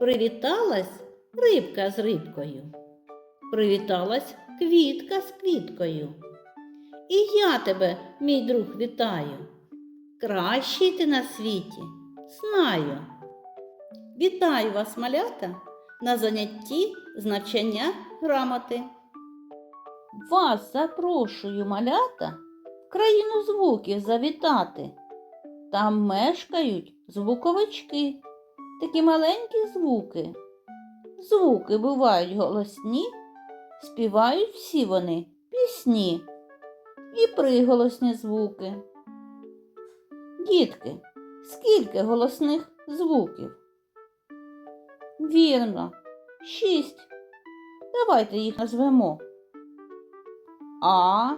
Привіталась рибка з рибкою. Привіталась квітка з квіткою. І я тебе, мій друг, вітаю. Кращий ти на світі, знаю. Вітаю вас, малята, на занятті з навчання грамоти. Вас запрошую, малята, в країну звуків завітати. Там мешкають звуковички, такі маленькі звуки. Звуки бувають голосні, співають всі вони пісні і приголосні звуки. Дітки, скільки голосних звуків? Вірно, шість. Давайте їх назвемо. А,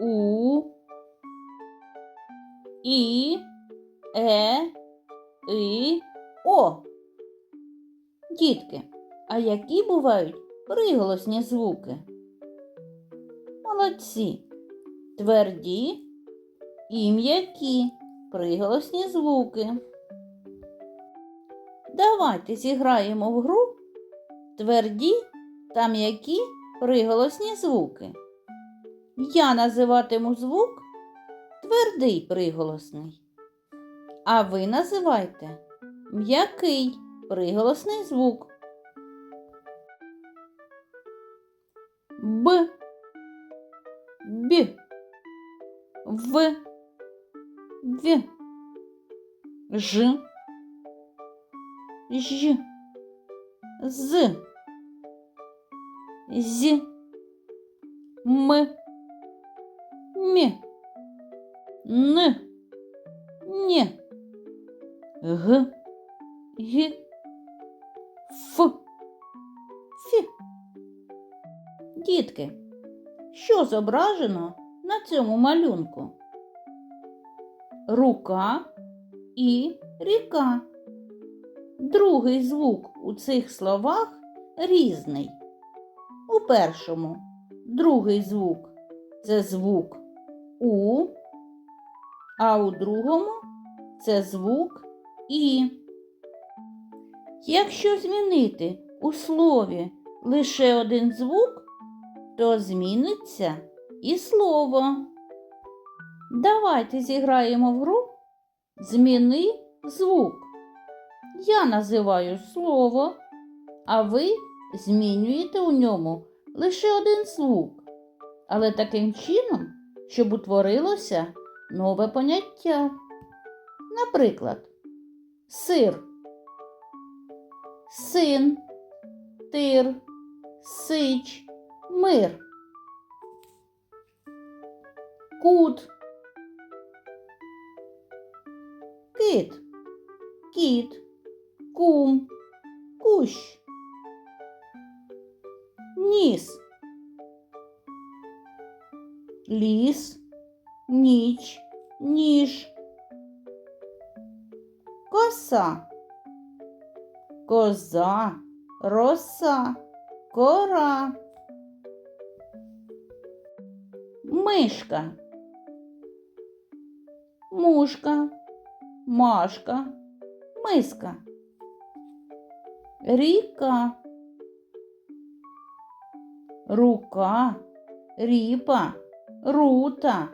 У, І, Е, І, О. Дітки, а які бувають приголосні звуки? Молодці. Тверді і м'які приголосні звуки. Давайте зіграємо в гру тверді та м'які приголосні звуки. Я називатиму звук твердий приголосний. А ви називайте м'який приголосний звук. Б, Б, В, В, Ж, Ж, З, З, М, Г, Ф, Ф. Дітки, що зображено на цьому малюнку? Рука і ріка. Другий звук у цих словах різний. У першому другий звук це звук У, а у другому це звук І. Якщо змінити у слові лише один звук, то зміниться і слово. Давайте зіграємо в гру Зміни звук. Я називаю слово, а ви змінюєте у ньому лише один звук, але таким чином, щоб утворилося нове поняття. Наприклад, сир, син, тир, сич, мир. Кут, кит, кіт, кум, кущ, ніс, ліс, ніч, ніж, коса, коза, роса, кора, мишка, мушка, машка, миска, ріка, рука, ріпа, рута,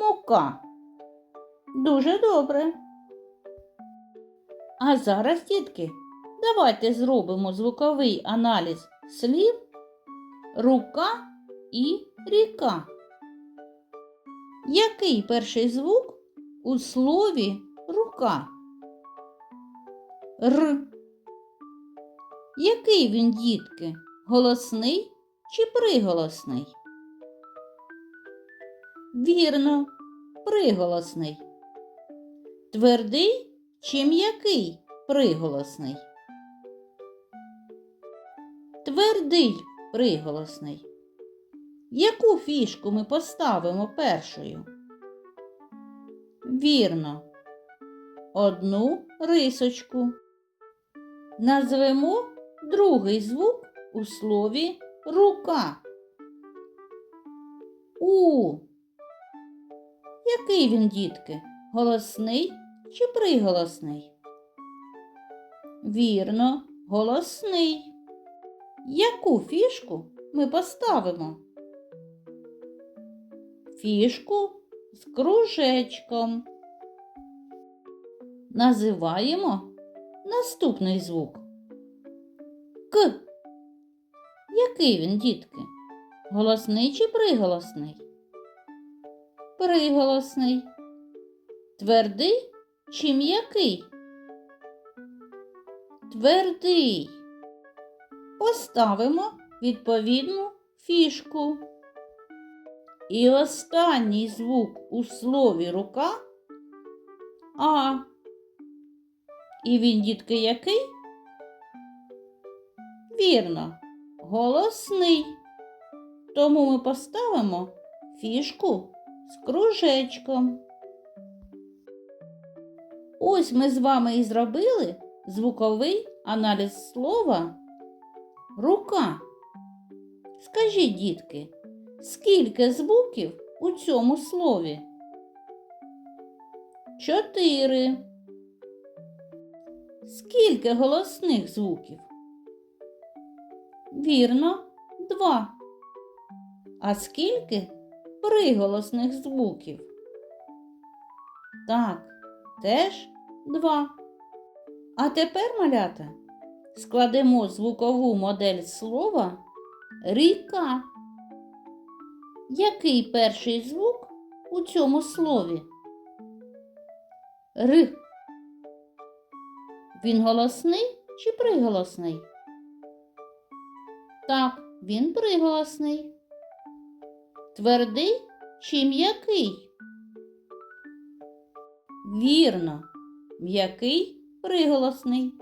мука. Дуже добре. А зараз, дітки, давайте зробимо звуковий аналіз слів рука і ріка. Який перший звук у слові рука? Р. Який він, дітки? Голосний чи приголосний? Вірно, приголосний. Твердий чи м'який приголосний? Твердий приголосний. Яку фішку ми поставимо першою? Вірно, одну рисочку. Назвемо другий звук у слові рука. У. Який він, дітки? Голосний чи приголосний? Вірно, голосний. Яку фішку ми поставимо? Фішку з кружечком. Називаємо наступний звук. К. Який він, дітки? Голосний чи приголосний? Приголосний. Твердий чи м'який? Твердий. Поставимо відповідну фішку. І останній звук у слові рука А. І він, дітки, який? Вірно, голосний. Тому ми поставимо фішку з кружечком. Ось ми з вами і зробили звуковий аналіз слова рука. Скажіть, дітки, скільки звуків у цьому слові? Чотири. Скільки голосних звуків? Вірно, два. А скільки приголосних звуків? Так, теж два. А тепер, малята, складемо звукову модель слова ріка. Який перший звук у цьому слові? Р. Він голосний чи приголосний? Так, він приголосний. Твердий чи м'який? Вірно, м'який приголосний.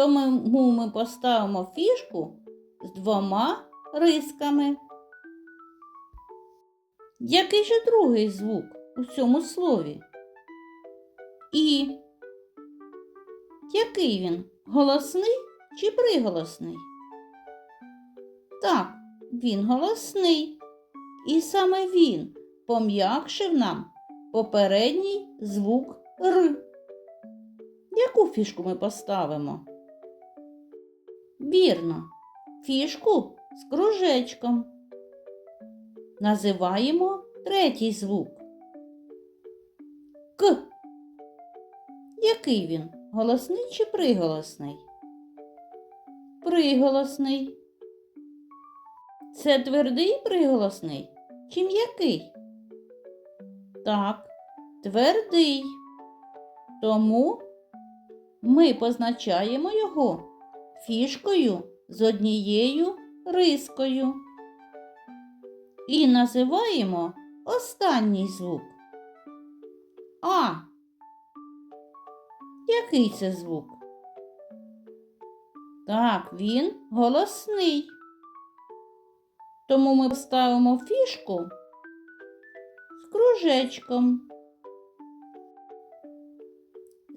Тому ми поставимо фішку з двома рисками. Який же другий звук у цьому слові? І. Який він? Голосний чи приголосний? Так, він голосний. І саме він пом'якшив нам попередній звук Р. Яку фішку ми поставимо? Вірно, фішку з кружечком. Називаємо третій звук. К. Який він? Голосний чи приголосний? Приголосний. Це твердий приголосний чи м'який? Так, твердий. Тому ми позначаємо його фішкою з однією рискою. І називаємо останній звук. А. Який це звук? Так, він голосний. Тому ми ставимо фішку з кружечком.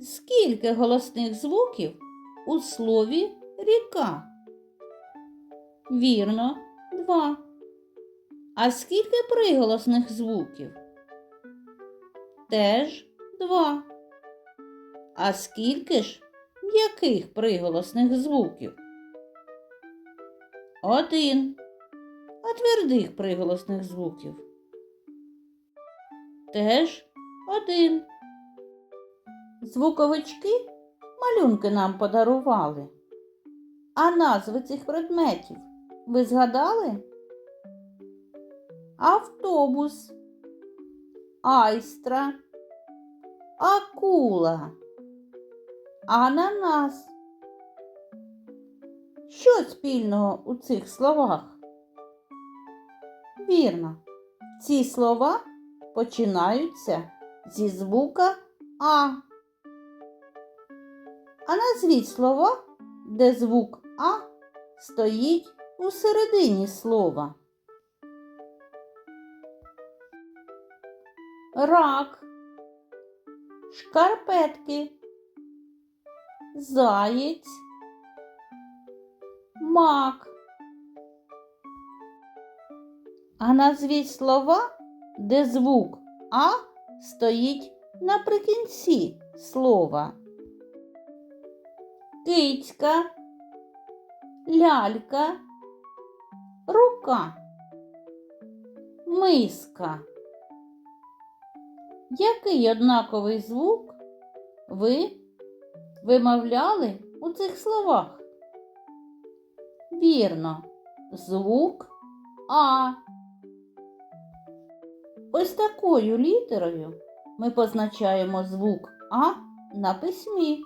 Скільки голосних звуків у слові ріка? Вірно, два. А скільки приголосних звуків? Теж два. А скільки ж яких приголосних звуків? Один. А твердих приголосних звуків? Теж один. Звуковички малюнки нам подарували. А назви цих предметів ви згадали? Автобус, айстра, акула, ананас. Що спільного у цих словах? Вірно, ці слова починаються зі звука А. А назвіть слова, де звук А стоїть у середині слова. Рак, шкарпетки, заєць, мак. А назвіть слова, де звук А стоїть наприкінці слова. кицька, лялька, рука, миска. Який однаковий звук ви вимовляли у цих словах? Вірно, звук А. Ось такою літерою ми позначаємо звук А на письмі.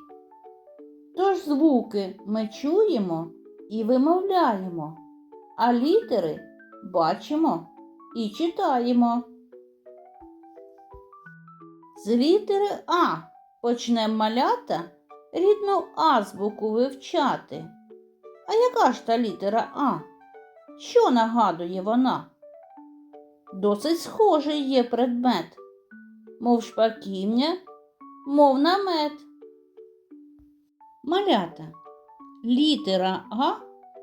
Тож звуки ми чуємо і вимовляємо, а літери бачимо і читаємо. З літери А почнемо малята рідну азбуку вивчати. А яка ж та літера А? Що нагадує вона? Досить схожий є предмет, мов шпаківня, мов намет. Малята. Літера А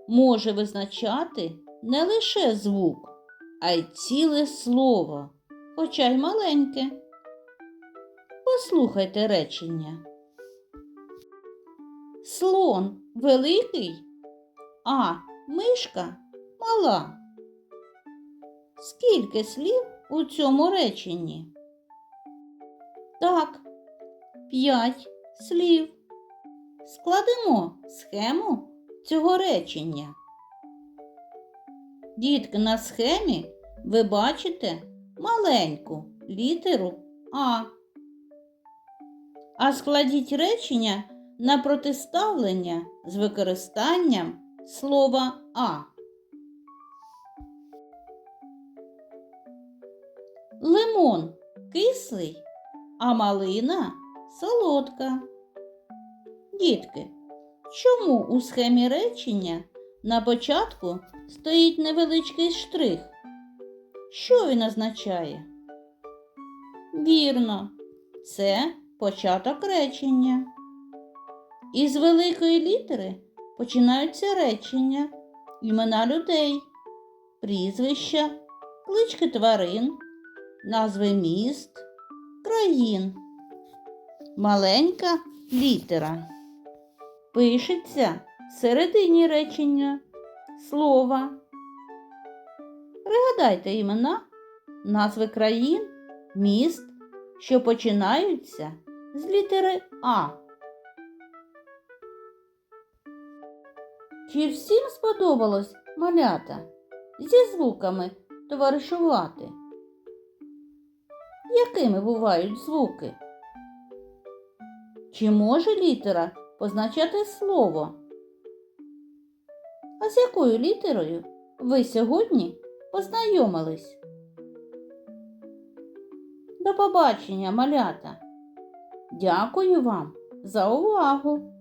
може визначати не лише звук, а й ціле слово, хоча й маленьке. Послухайте речення. Слон великий, а мишка мала. Скільки слів у цьому реченні? Так, п'ять слів. Складемо схему цього речення. Дітки, на схемі ви бачите маленьку літеру А. А складіть речення на протиставлення з використанням слова А. Лимон кислий, а малина солодка. Дітки, чому у схемі речення на початку стоїть невеличкий штрих? Що він означає? Вірно, це початок речення. Із великої літери починаються речення, імена людей, прізвища, клички тварин, назви міст, країн. Маленька літера пишеться всередині речення слова. Пригадайте імена, назви країн, міст, що починаються з літери А. Чи всім сподобалось малята зі звуками товаришувати? Якими бувають звуки? Чи може літера позначати слово? А з якою літерою ви сьогодні познайомились? До побачення, малята! Дякую вам за увагу!